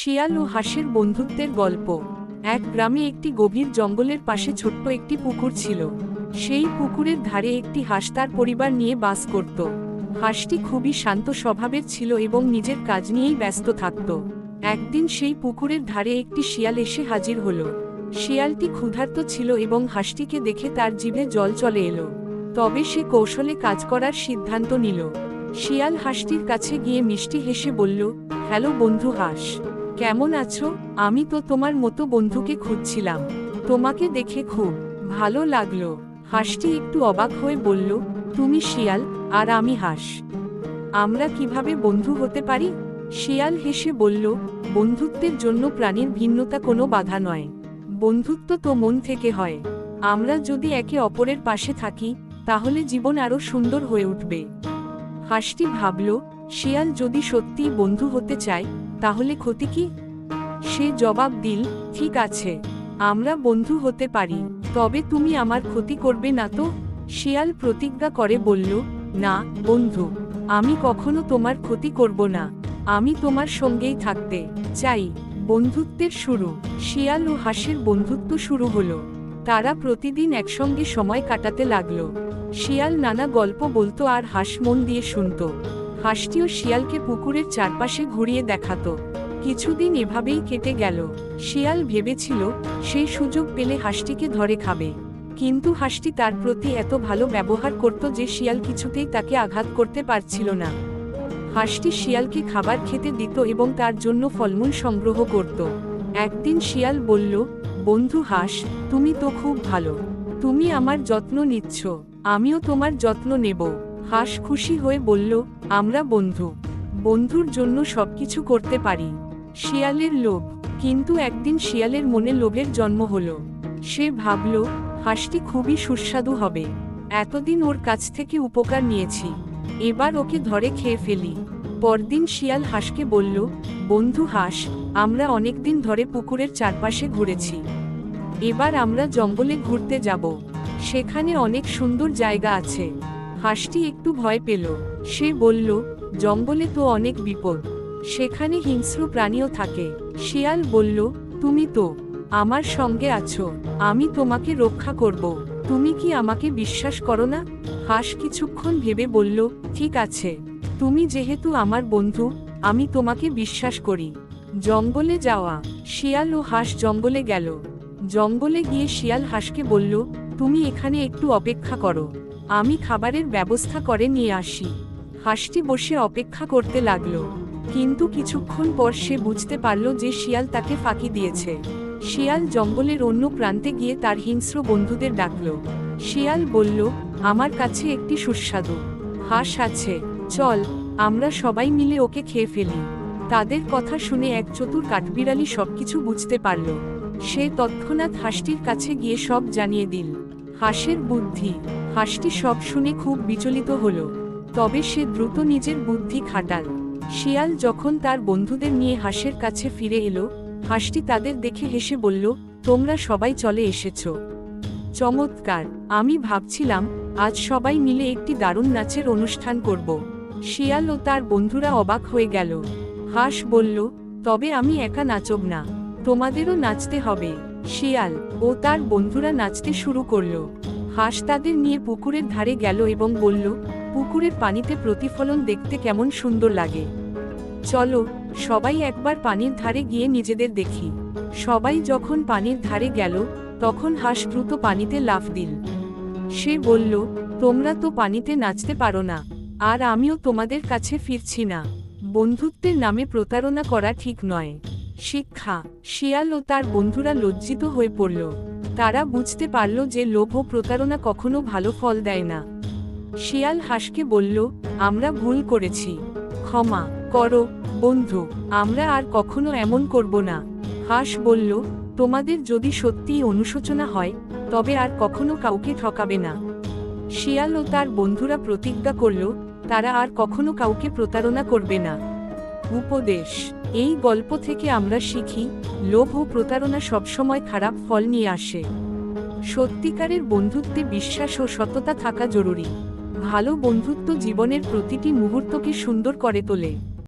শিয়াল ও হাঁসের বন্ধুত্বের গল্প। এক গ্রামে একটি গভীর জঙ্গলের পাশে ছোট্ট একটি পুকুর ছিল। সেই পুকুরের ধারে একটি হাঁস তার পরিবার নিয়ে বাস করত। হাঁসটি খুবই শান্ত স্বভাবের ছিল এবং নিজের কাজ নিয়েই ব্যস্ত থাকত। একদিন সেই পুকুরের ধারে একটি শিয়াল এসে হাজির হলো। শিয়ালটি ক্ষুধার্ত ছিল এবং হাঁসটিকে দেখে তার জিভে জল চলে এলো। তবে সে কৌশলে কাজ করার সিদ্ধান্ত নিল। শিয়াল হাঁসটির কাছে গিয়ে মিষ্টি হেসে বলল, হ্যালো বন্ধু হাঁস। কেমন আছো? আমি তো তোমার মতো বন্ধুকে খুঁজছিলাম। তোমাকে দেখে খুব ভালো লাগল। হাঁসটি একটু অবাক হয়ে বলল, তুমি শিয়াল আর আমি হাঁস। আমরা কীভাবে বন্ধু হতে পারি? শিয়াল হেসে বলল, বন্ধুত্বের জন্য প্রাণীর ভিন্নতা কোনো বাধা নয়। বন্ধুত্ব তো মন থেকে হয়। আমরা যদি একে অপরের পাশে থাকি, তাহলে জীবন আরও সুন্দর হয়ে উঠবে। হাঁসটি ভাবল, শিয়াল যদি সত্যিই বন্ধু হতে চায় তাহলে ক্ষতি কি? সে জবাব দিল, ঠিক আছে, আমরা বন্ধু হতে পারি, তবে তুমি আমার ক্ষতি করবে না তো? শিয়াল প্রতিজ্ঞা করে বলল, না, বন্ধু, আমি কখনো তোমার ক্ষতি করব না, আমি তোমার সঙ্গেই থাকতে চাই। বন্ধুত্বের শুরু, শিয়াল ও হাসির বন্ধুত্ব শুরু হলো। তারা প্রতিদিন একসঙ্গে সময় কাটাতে লাগল। শিয়াল নানা গল্প বলতো আর হাঁস মন দিয়ে শুনত। হাঁসটিও শিয়ালকে পুকুরের চারপাশে ঘুরিয়ে দেখাতো। কিছুদিন এভাবেই কেটে গেল। শিয়াল ভেবেছিল, সেই সুযোগ পেলে হাঁসটিকে ধরে খাবে। কিন্তু হাঁসটি তার প্রতি এত ভালো ব্যবহার করত যে শিয়াল কিছুতেই তাকে আঘাত করতে পারছিল না। হাঁসটি শিয়ালকে খাবার খেতে দিত এবং তার জন্য ফলমূল সংগ্রহ করত। একদিন শিয়াল বলল, বন্ধু হাঁস, তুমি তো খুব ভালো। তুমি আমার যত্ন নিচ্ছ। আমিও তোমার যত্ন নেব। হাঁস খুশি হয়ে বলল, আমরা বন্ধু। বন্ধুর জন্য সবকিছু করতে পারি। শিয়ালের লোভ। কিন্তু একদিন শিয়ালের মনে লোভের জন্ম হলো। সে ভাবল, হাঁসটি খুবই সুস্বাদু হবে। এতদিন ওর কাছ থেকে উপকার নিয়েছি। এবার ওকে ধরে খেয়ে ফেলি। পরদিন শিয়াল হাঁসকে বলল, বন্ধু হাঁস, আমরা অনেকদিন ধরে পুকুরের চারপাশে ঘুরেছি। এবার আমরা জঙ্গলে ঘুরতে যাব। সেখানে অনেক সুন্দর জায়গা আছে। হাঁসটি একটু ভয় পেল। সে বলল, জঙ্গলে তো অনেক বিপদ। সেখানে হিংস্র প্রাণীও থাকে। শিয়াল বলল, তুমি তো আমার সঙ্গে আছো। আমি তোমাকে রক্ষা করব। তুমি কি আমাকে বিশ্বাস করো না? হাঁস কিছুক্ষণ ভেবে বলল, ঠিক আছে। তুমি যেহেতু আমার বন্ধু, আমি তোমাকে বিশ্বাস করি। জঙ্গলে যাওয়া। শিয়াল ও হাঁস জঙ্গলে গেল। জঙ্গলে গিয়ে শিয়াল হাঁসকে বলল, তুমি এখানে একটু অপেক্ষা করো। আমি খাবারের ব্যবস্থা করে নিয়ে আসি। হাঁসটি বসে অপেক্ষা করতে লাগল। কিন্তু কিছুক্ষণ পর সে বুঝতে পারল যে শিয়াল তাকে ফাঁকি দিয়েছে। শিয়াল জঙ্গলের অন্য প্রান্তে গিয়ে তার হিংস্র বন্ধুদের ডাকল। শিয়াল বলল, আমার কাছে একটি সুস্বাদু হাঁস আছে। চল, আমরা সবাই মিলে ওকে খেয়ে ফেলি। তাদের কথা শুনে এক চতুর কাঠবিড়ালি সবকিছু বুঝতে পারল। সে তৎক্ষণাৎ হাঁসটির কাছে গিয়ে সব জানিয়ে দিল। হাঁসের বুদ্ধি। হাঁসটি সব শুনে খুব বিচলিত হল। তবে সে দ্রুত নিজের বুদ্ধি খাটাল। শিয়াল যখন তার বন্ধুদের নিয়ে হাঁসের কাছে ফিরে এলো, হাঁসটি তাদের দেখে হেসে বলল, তোমরা সবাই চলে এসেছ। চমৎকার। আমি ভাবছিলাম, আজ সবাই মিলে একটি দারুণ নাচের অনুষ্ঠান করব। শিয়াল ও তার বন্ধুরা অবাক হয়ে গেল। হাঁস বলল, তবে আমি একা নাচব না। তোমাদেরও নাচতে হবে। শিয়াল ও তার বন্ধুরা নাচতে শুরু করল। হাঁস তাদের নিয়ে পুকুরের ধারে গেল এবং বলল, পুকুরের পানিতে প্রতিফলন দেখতে কেমন সুন্দর লাগে। চলো, সবাই একবার পানির ধারে গিয়ে নিজেদের দেখি। সবাই যখন পানির ধারে গেল, তখন হাঁস দ্রুত পানিতে লাফ দিল। সে বলল, তোমরা তো পানিতে নাচতে পারো না, আর আমিও তোমাদের কাছে ফিরছি না। বন্ধুত্বের নামে প্রতারণা করা ঠিক নয়। শিক্ষা, শিয়াল ও তার বন্ধুরা লজ্জিত হয়ে পড়ল। তারা বুঝতে পারল যে লোভ ও প্রতারণা কখনো ভালো ফল দেয় না। শিয়াল হাঁসকে বলল, আমরা ভুল করেছি। ক্ষমা করো, বন্ধু, আমরা আর কখনো এমন করব না। হাঁস বলল, তোমাদের যদি সত্যিই অনুশোচনা হয়, তবে আর কখনো কাউকে ঠকাবে না। শিয়াল ও তার বন্ধুরা প্রতিজ্ঞা করল, তারা আর কখনো কাউকে প্রতারণা করবে না। উপদেশ এই গল্প থেকে আমরা শিখি, লোভ ও প্রতারণা সবসময় খারাপ ফল নিয়ে আসে। সত্যিকারের বন্ধুত্বে বিশ্বাস ও সততা থাকা জরুরি। ভালো বন্ধুত্ব জীবনের প্রতিটি মুহূর্তকে সুন্দর করে তোলে।